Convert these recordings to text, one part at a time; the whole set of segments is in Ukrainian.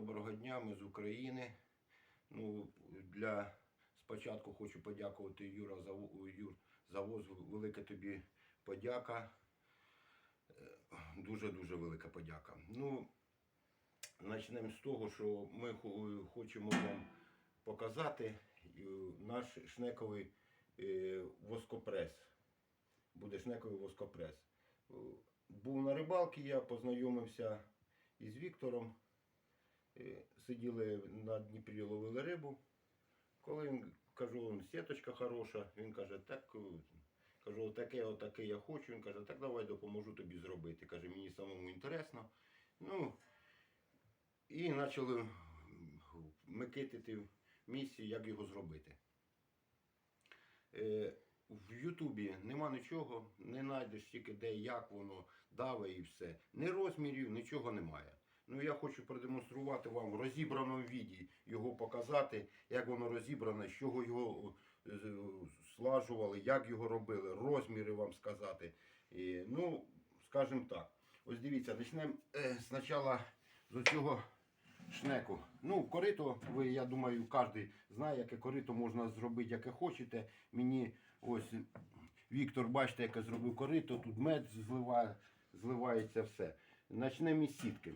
доброго дня, ми з України. Ну, для спочатку хочу подякувати Юра за Юр, завоз. Велика тобі подяка. Дуже-дуже велика подяка. Ну, почнемо з того, що ми хочемо вам показати е, наш шнековий е, воскопрес. Буде шнековий воскопрес. Е, Був на рибалці, я познайомився із Віктором. Сиділи на Дніпрі, ловили рибу. Коли він кажу, сіточка хороша, він каже, так е, кажу, таке, отаке я хочу. Він каже, так давай допоможу тобі зробити. Каже, мені самому інтересно. Ну, і почали микитити в місці, як його зробити. Е, в Ютубі нема нічого, не знайдеш тільки де, як воно даве і все. Ні розмірів, нічого немає. Ну я хочу продемонструвати вам в розібраному віді його показати, як воно розібране, з чого його е, слажували, як його робили, розміри вам сказати. І, ну, скажімо так. Ось дивіться, почнемо е, спочатку з цього шнеку. Ну, корито, ви, я думаю, кожен знає, яке корито можна зробити, яке хочете. Мені ось Віктор, бачите, яке зробив корито, тут мед зливає, зливається все. Почнемо із сітки.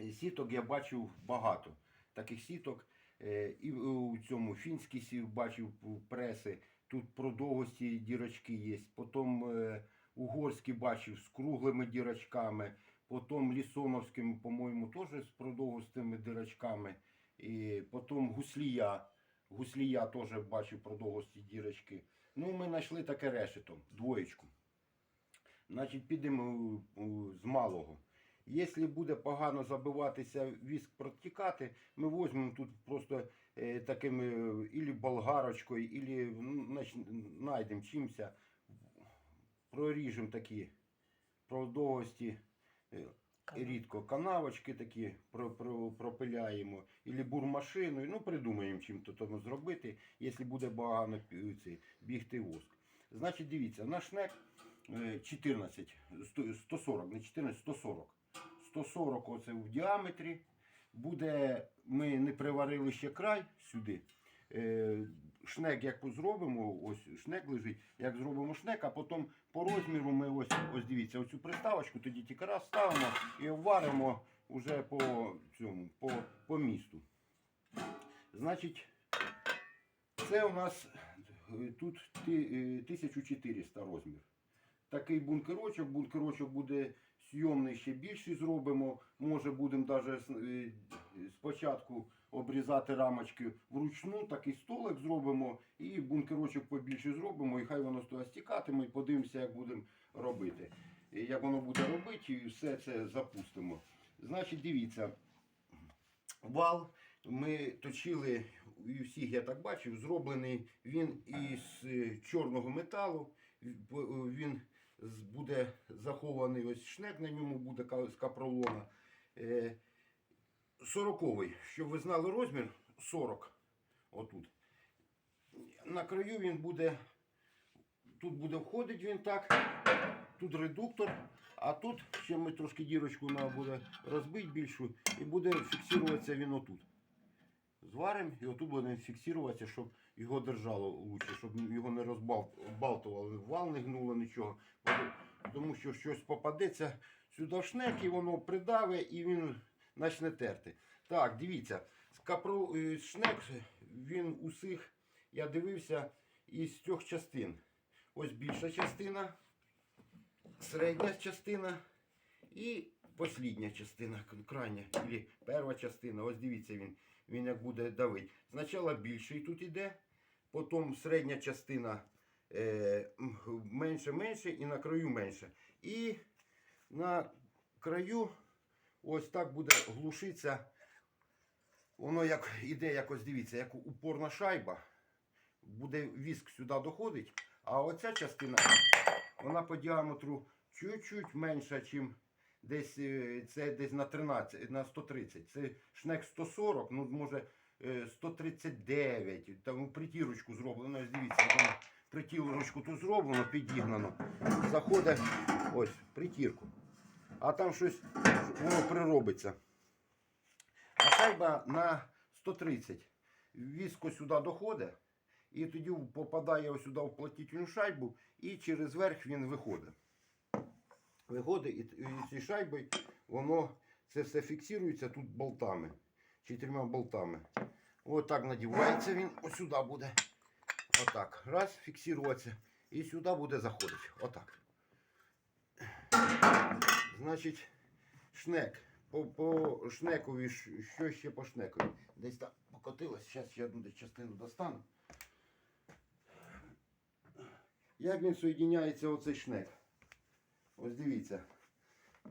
Е, Сіток я бачив багато. Таких сіток. Е, І у цьому фінський сів бачив преси. Тут продовгості дірочки є. Потім е, угорський бачив з круглими дірочками. Потім лісоновським, по-моєму, теж з продовгостими дірочками. І потім гуслія. Гуслія теж бачив продовгості дірочки. Ну, ми знайшли таке решето, двоєчку. Значить, підемо у- з малого. Якщо буде погано забиватися віск протікати, ми візьмемо тут просто е, такими е, ілі болгарочкою, ілі ну, знайдемо чимся, проріжемо такі продовгості, е, рідко канавочки такі про, про, пропиляємо, ілі бурмашиною, ну придумаємо чим то тому зробити, якщо буде багато бігти воск. Значить, дивіться, наш шнек е, 14, сто- 140, не 14, 140. 140 оце в діаметрі. Буде, ми не приварили ще край сюди. Е, шнек як зробимо, ось шнек лежить, як зробимо шнек, а потім по розміру ми ось, ось дивіться, оцю приставочку, тоді тільки раз ставимо і варимо вже по цьому, по, по місту. Значить, це у нас е, тут е, 1400 розмір. Такий бункерочок, бункерочок буде сйомний ще більший зробимо. Може будемо навіть спочатку обрізати рамочки вручну, такий столик зробимо і бункерочок побільше зробимо, і хай воно туди стікатиме, і подивимося, як будемо робити. Як воно буде робити, і все це запустимо. Значить, дивіться, вал ми точили, і всіх я так бачив, зроблений він із е, чорного металу. Він з- буде захований ось шнек на ньому буде з капролона. Е, Сороковий, щоб ви знали розмір, 40. Отут. На краю він буде, тут буде входить він так, тут редуктор, а тут ще ми трошки дірочку треба буде розбити більшу і буде фіксуватися він отут. Зваримо і отут буде фіксуватися, щоб його держало лучше, щоб його не розбалтували, вал не гнуло нічого. Тому що щось попадеться сюди в шнек і воно придаве і він почне терти. Так, дивіться, з е, шнек він усіх, я дивився, із трьох частин. Ось більша частина, середня частина і послідня частина, крайня, або перша частина. Ось дивіться він, він як буде давити. Спочатку більший тут іде, потім середня частина е, менше, менше і на краю менше. І на краю ось так буде глушитися. Воно як іде, якось дивіться, як упорна шайба. Буде віск сюди доходить, а оця частина, вона по діаметру чуть-чуть менша, ніж десь е, це десь на 13, на 130. Це шнек 140, ну може 139. Там притірочку зроблено. Дивіться, воно притірочку тут зроблено, підігнано. Заходить ось притірку. А там щось воно приробиться. а шайба на 130. Віско сюди доходить, і тоді попадає ось сюди в платительну шайбу, і через верх він виходить. Виходить, і, і цією шайбою воно це все фіксується тут болтами. Чотирма болтами. Отак надівається він, сюди буде. Отак. Раз, фіксуватися. І сюди буде заходити. Отак. Значить, шнек. По, по шнекові, що ще по шнекові? Десь там покотилось. Зараз ще одну частину достану. Як він соєдиняється оцей шнек? Ось дивіться.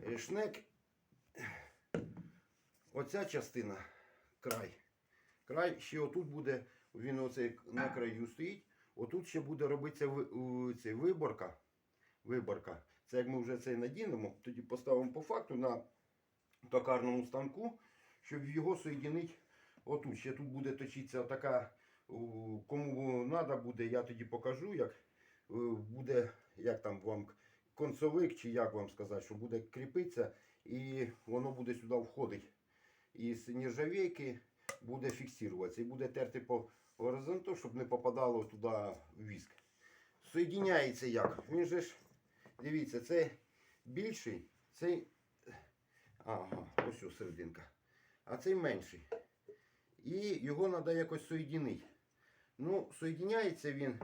Е, Шнек. Оця частина, край. Край ще отут буде, він оцей на краю стоїть. Отут ще буде робитися цей виборка. Виборка. Це як ми вже цей надінемо, тоді поставимо по факту на токарному станку, щоб його соєдинити отут. Ще тут буде точитися така, кому треба буде, я тоді покажу, як е, буде, як там вам концовик, чи як вам сказати, що буде кріпитися, і воно буде сюди входити. Із нержавейки буде фіксуватися і буде терти по горизонту, щоб не попадало туди віск. Соєдиняється як? Він же ж, дивіться, це більший, цей. Ага, ось ось серединка. А цей менший. І його треба якось соєдинити. Ну, соєдиняється він.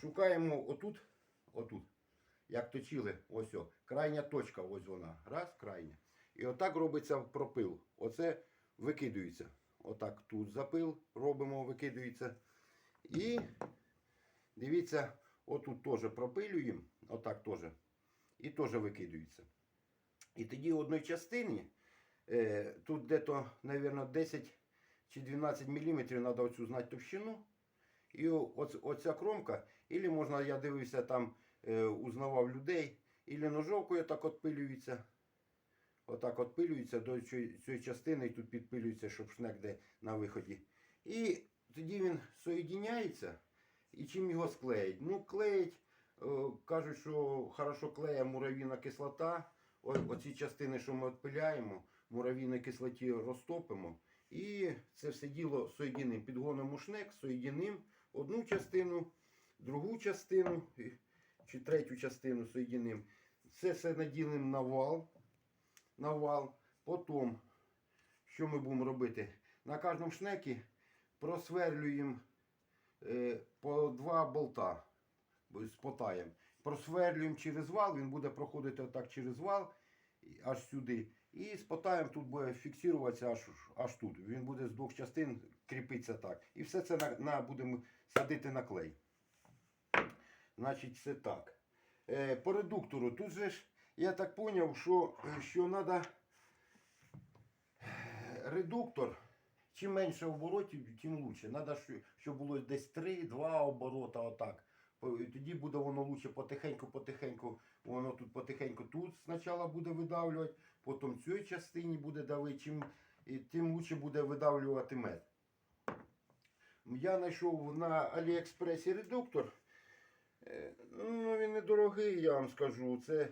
Шукаємо отут, отут. Як точили, ось о, крайня точка, ось вона. Раз, крайня. І отак робиться пропил. Оце викидується. Отак тут запил робимо, викидується. І дивіться, отут теж пропилюємо. Отак теж. І теж викидується. І тоді в одній частині, е, тут дето, мабуть, 10 чи 12 мм треба оцю знати товщину. І оц, оця кромка, ілі можна, я дивився, там е, узнавав людей, ілі ножовкою так отпилюється. Отак отпилюється до цієї частини і тут підпилюється, щоб шнек де на виході. І тоді він соєдиняється. І чим його склеїть? Ну, клеїть, е, кажуть, що хорошо клеє муравіна кислота. Оці частини, що ми відпиляємо, муравійній кислоті розтопимо. І це все діло соєдинимо. Підгонимо шнек, соєдинимо одну частину, другу частину чи третю частину соєдинимо. Це все наділимо на вал. На вал. Потім, що ми будемо робити? На кожному шнекі просверлюємо е, по два болта з потаєм. Просверлюємо через вал, він буде проходити отак через вал аж сюди. І з потаєм тут буде фіксуватися аж, аж тут. Він буде з двох частин кріпитися так. І все це на, на, будемо садити на клей. Значить, це так. Е, по редуктору, тут же ж я так зрозумів, що, що треба редуктор. Чим менше оборотів, тим краще. Треба, щоб було десь 3-2 оборота, отак. Тоді буде воно лучше потихеньку-потихеньку. Воно тут потихеньку тут спочатку буде видавлювати, потім в цій частині буде давити, чим, і тим лучше буде видавлювати мед. Я знайшов на Аліекспресі редуктор. Е, Ну, він недорогий, я вам скажу. Це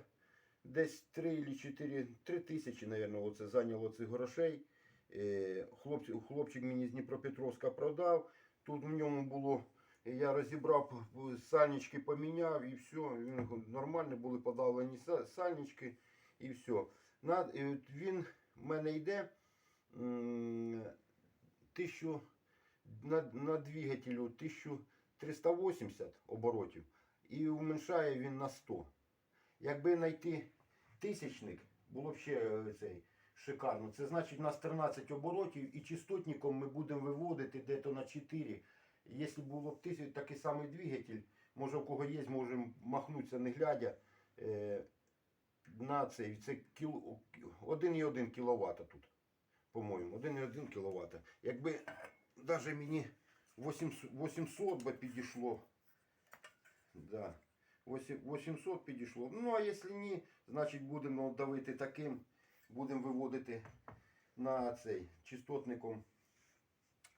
десь 3 чи 4, 3 тисячі, мабуть, оце зайняло цих грошей. Е, Хлопці, хлопчик мені з Дніпропетровська продав. Тут в ньому було, я розібрав, сальнички поміняв і все. Він нормально були подавлені сальнички і все. Він в мене йде тисячу на, на двигателю 1380 оборотів і уменьшає він на 100. Якби знайти тисячник, було б ще е, цей шикарно. Це значить у нас 13 оборотів і частотником ми будемо виводити десь на 4. Якщо було б тисяч, такий самий двигатель, може у кого є, можемо махнутися не глядя. Е, на цей, це кіл, 1,1 кВт тут, по-моєму, 1,1 кВт. Якби навіть мені 800, 800 би підійшло. Да. 800 підійшло. Ну, а якщо ні, значить будемо давити таким, будемо виводити на цей частотником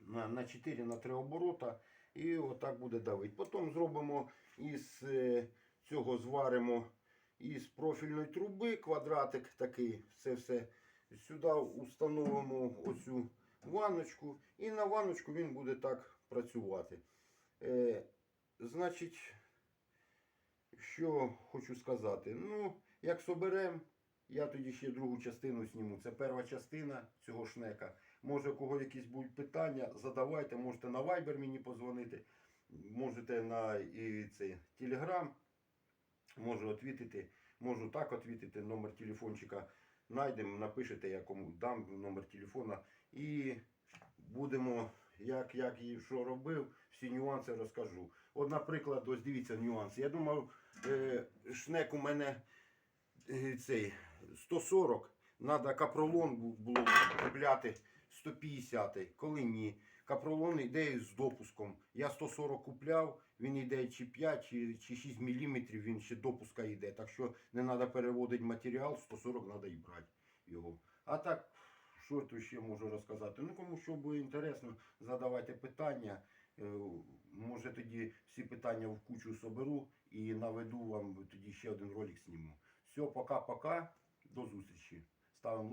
на, на 4 на 3 оборота. І отак буде давити. Потім зробимо із е, цього зваримо із профільної труби квадратик такий. Це все. Сюди установимо оцю ванночку, і на ванночку він буде так працювати. Е, значить, що хочу сказати. Ну, як соберем, я тоді ще другу частину зніму. Це перша частина цього шнека. Може, у кого якісь будуть питання, задавайте, можете на Viber мені позвонити, можете на і, цей, Telegram, можу відповідати, можу так відповідати, номер телефончика знайдемо, напишете, я кому дам номер телефона і будемо, як, як і що робив, всі нюанси розкажу. От, наприклад, ось дивіться нюанси. Я думав, е, шнек у мене цей 140, треба капролон бу- було купляти 150, коли ні. Капролон йде з допуском. Я 140 купляв, він йде чи 5, чи, чи 6 мм, він ще допуска йде. Так що не треба переводити матеріал, 140 треба і брати його. А так, що тут ще можу розказати? Ну, кому що буде інтересно, задавайте питання. Е, Може тоді всі питання в кучу соберу і наведу вам тоді ще один ролик зніму. Все, пока-пока. До зустрічі. Ставимо лайк.